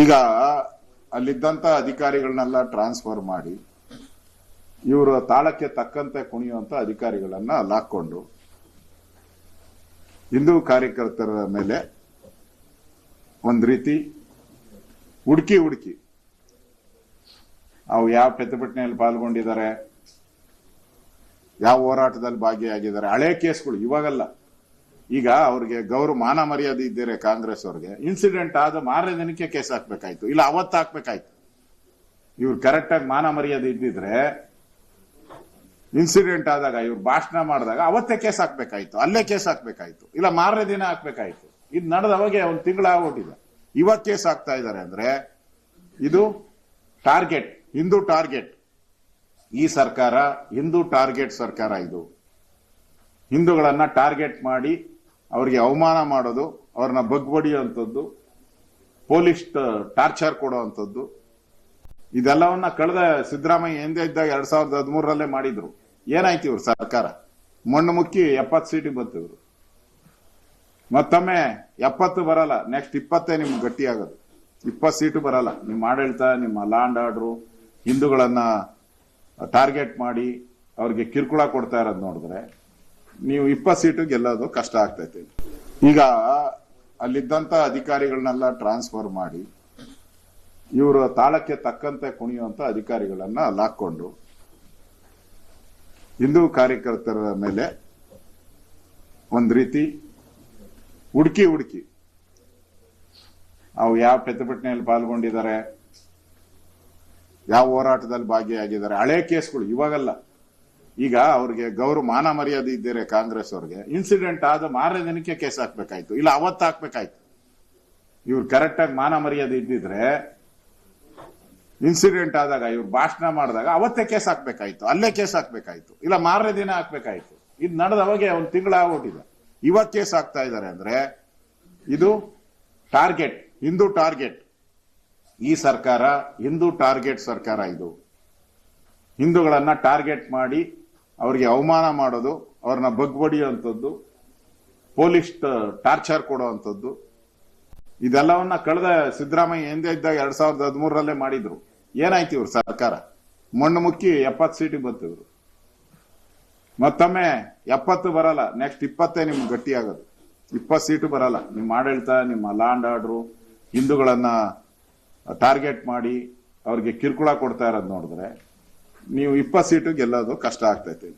ಈಗ ಅಲ್ಲಿದ್ದಂತ ಅಧಿಕಾರಿಗಳನ್ನೆಲ್ಲ ಟ್ರಾನ್ಸ್ಫರ್ ಮಾಡಿ, ಇವರು ತಾಳಕ್ಕೆ ತಕ್ಕಂತೆ ಕುಣಿಯುವಂತ ಅಧಿಕಾರಿಗಳನ್ನ ಲಾಕ್ಕೊಂಡು, ಹಿಂದೂ ಕಾರ್ಯಕರ್ತರ ಮೇಲೆ ಒಂದ್ ರೀತಿ ಹುಡುಕಿ ಹುಡುಕಿ, ಅವು ಯಾವ ಪ್ರತಿಭಟನೆಯಲ್ಲಿ ಪಾಲ್ಗೊಂಡಿದ್ದಾರೆ, ಯಾವ ಹೋರಾಟದಲ್ಲಿ ಭಾಗಿಯಾಗಿದ್ದಾರೆ, ಹಳೆ ಕೇಸ್ಗಳು ಇವಾಗಲ್ಲ. ಈಗ ಅವ್ರಿಗೆ ಗೌರವ ಮಾನ ಮರ್ಯಾದೆ ಇದ್ದೀರಿ ಕಾಂಗ್ರೆಸ್ ಅವ್ರಿಗೆ. ಇನ್ಸಿಡೆಂಟ್ ಆದ ಮಾರನೇ ದಿನಕ್ಕೆ ಕೇಸ್ ಹಾಕ್ಬೇಕಾಯ್ತು. ಇಲ್ಲ, ಅವತ್ತು ಹಾಕ್ಬೇಕಾಯ್ತು. ಇವ್ರು ಕರೆಕ್ಟ್ ಆಗಿ ಮಾನ ಮರ್ಯಾದೆ ಇದ್ದಿದ್ರೆ ಇನ್ಸಿಡೆಂಟ್ ಆದಾಗ ಇವ್ರು ಭಾಷಣ ಮಾಡಿದಾಗ ಅವತ್ತೇ ಕೇಸ್ ಹಾಕ್ಬೇಕಾಯ್ತು. ಅಲ್ಲೇ ಕೇಸ್ ಹಾಕ್ಬೇಕಾಯ್ತು. ಇಲ್ಲ, ಮಾರನೇ ದಿನ ಹಾಕ್ಬೇಕಾಯ್ತು. ಇದು ನಡೆದ ಅವಾಗೆ ಒಂದು ತಿಂಗಳ ಆಗ್ಬಿಟ್ಟಿದೆ ಇವತ್ತು ಕೇಸ್ ಹಾಕ್ತಾ ಇದ್ದಾರೆ ಅಂದ್ರೆ ಇದು ಟಾರ್ಗೆಟ್ ಹಿಂದೂ ಟಾರ್ಗೆಟ್ ಈ ಸರ್ಕಾರ ಹಿಂದೂ ಟಾರ್ಗೆಟ್ ಸರ್ಕಾರ ಇದು. ಹಿಂದೂಗಳನ್ನ ಟಾರ್ಗೆಟ್ ಮಾಡಿ ಅವರಿಗೆ ಅವಮಾನ ಮಾಡೋದು, ಅವ್ರನ್ನ ಬಗ್ಬಡಿಯುವಂಥದ್ದು ಪೊಲೀಸ್ ಟಾರ್ಚರ್ ಕೊಡುವಂಥದ್ದು, ಇದೆಲ್ಲವನ್ನ ಕಳೆದ ಸಿದ್ದರಾಮಯ್ಯ ಹಿಂದೆ ಇದ್ದಾಗ ಎರಡ್ ಸಾವಿರದ ಹದಿಮೂರರಲ್ಲೇ ಮಾಡಿದ್ರು. ಏನಾಯ್ತು ಇವ್ರ ಸರ್ಕಾರ? ಮಣ್ಣು ಮುಕ್ಕಿ ಎಪ್ಪತ್ತು ಸೀಟಿಗೆ ಬಂತು ಇವರು ಮತ್ತೊಮ್ಮೆ ಎಪ್ಪತ್ತು ಬರಲ್ಲ ನೆಕ್ಸ್ಟ್ ಇಪ್ಪತ್ತೇ ನಿಮ್ಗೆ ಗಟ್ಟಿ ಆಗೋದು ಇಪ್ಪತ್ತು ಸೀಟು ಬರಲ್ಲ. ನಿಮ್ಮ ಆಡಳಿತ, ನಿಮ್ಮ ಲಾಂಡ್ ಆರ್ಡ್ರು ಹಿಂದೂಗಳನ್ನ ಟಾರ್ಗೆಟ್ ಮಾಡಿ, ಅವ್ರಿಗೆ ಕಿರುಕುಳ ಕೊಡ್ತಾ ಇರೋದು ನೋಡಿದ್ರೆ ನೀವು ಇಪ್ಪತ್ತು ಸೀಟು ಗೆಲ್ಲೋದು ಕಷ್ಟ ಆಗ್ತೈತೆ. ಈಗ ಅಲ್ಲಿದ್ದಂತ ಅಧಿಕಾರಿಗಳನ್ನೆಲ್ಲ ಟ್ರಾನ್ಸ್ಫರ್ ಮಾಡಿ, ಇವರು ತಾಳಕ್ಕೆ ತಕ್ಕಂತೆ ಕುಣಿಯುವಂತ ಅಧಿಕಾರಿಗಳನ್ನ ಲಾಕ್ಕೊಂಡು, ಹಿಂದೂ ಕಾರ್ಯಕರ್ತರ ಮೇಲೆ ಒಂದ್ ರೀತಿ ಹುಡುಕಿ ಹುಡುಕಿ, ಅವು ಯಾವ ಪ್ರತಿಭಟನೆಯಲ್ಲಿ ಪಾಲ್ಗೊಂಡಿದ್ದಾರೆ, ಯಾವ ಹೋರಾಟದಲ್ಲಿ ಭಾಗಿಯಾಗಿದ್ದಾರೆ, ಹಳೆ ಕೇಸ್ಗಳು ಇವಾಗಲ್ಲ. ಈಗ ಅವ್ರಿಗೆ ಗೌರವ, ಮಾನ ಮರ್ಯಾದೆ ಇದ್ದೀರಿ ಕಾಂಗ್ರೆಸ್ ಅವ್ರಿಗೆ ಇನ್ಸಿಡೆಂಟ್ ಆದ ಮಾರನೇ ದಿನಕ್ಕೆ ಕೇಸ್ ಹಾಕ್ಬೇಕಾಯ್ತು. ಇಲ್ಲ, ಅವತ್ತು ಹಾಕ್ಬೇಕಾಯ್ತು. ಇವ್ರು ಕರೆಕ್ಟ್ ಆಗಿ ಮಾನ ಮರ್ಯಾದೆ ಇದ್ದಿದ್ರೆ ಇನ್ಸಿಡೆಂಟ್ ಆದಾಗ ಇವ್ರು ಭಾಷಣ ಮಾಡಿದಾಗ ಅವತ್ತೇ ಕೇಸ್ ಹಾಕ್ಬೇಕಾಯ್ತು. ಅಲ್ಲೇ ಕೇಸ್ ಹಾಕ್ಬೇಕಾಯ್ತು. ಇಲ್ಲ, ಮಾರನೇ ದಿನ ಹಾಕ್ಬೇಕಾಯ್ತು. ಇದು ನಡೆದ ಅವಾಗೆ ಒಂದು ತಿಂಗಳ ಆಗ್ಬಿಟ್ಟಿದೆ ಇವತ್ತು ಕೇಸ್ ಹಾಕ್ತಾ ಇದ್ದಾರೆ ಅಂದ್ರೆ, ಇದು ಟಾರ್ಗೆಟ್ ಹಿಂದೂ ಟಾರ್ಗೆಟ್ ಈ ಸರ್ಕಾರ, ಹಿಂದೂ ಟಾರ್ಗೆಟ್ ಸರ್ಕಾರ ಇದು. ಹಿಂದೂಗಳನ್ನ ಟಾರ್ಗೆಟ್ ಮಾಡಿ ಅವರಿಗೆ ಅವಮಾನ ಮಾಡೋದು, ಅವ್ರನ್ನ ಬಗ್ಬಡಿಯುವಂಥದ್ದು ಪೊಲೀಸ್ ಟಾರ್ಚರ್ ಕೊಡುವಂಥದ್ದು, ಇದೆಲ್ಲವನ್ನ ಕಳೆದ ಸಿದ್ದರಾಮಯ್ಯ ಹಿಂದೆ ಇದ್ದಾಗ ಎರಡ್ ಸಾವಿರದ ಹದಿಮೂರರಲ್ಲೇ ಮಾಡಿದ್ರು. ಏನಾಯ್ತು ಇವ್ರ ಸರ್ಕಾರ? ಮಣ್ಣು ಮುಕ್ಕಿ ಎಪ್ಪತ್ತು ಸೀಟಿಗೆ ಬಂತು ಇವರು ಮತ್ತೊಮ್ಮೆ ಎಪ್ಪತ್ತು ಬರಲ್ಲ ನೆಕ್ಸ್ಟ್ ಇಪ್ಪತ್ತೇ ನಿಮ್ಗೆ ಗಟ್ಟಿ ಆಗೋದು ಇಪ್ಪತ್ತು ಸೀಟು ಬರಲ್ಲ. ನಿಮ್ಮ ಆಡಳಿತ, ನಿಮ್ಮ ಲ್ಯಾಂಡ್ ಆರ್ಡ್ರು ಹಿಂದೂಗಳನ್ನ ಟಾರ್ಗೆಟ್ ಮಾಡಿ, ಅವ್ರಿಗೆ ಕಿರುಕುಳ ಕೊಡ್ತಾ ಇರೋದು ನೋಡಿದ್ರೆ ನೀವು ಇಪ್ಪತ್ತು ಸೀಟು ಗೆಲ್ಲೋದು ಕಷ್ಟ ಆಗ್ತೈತೆ.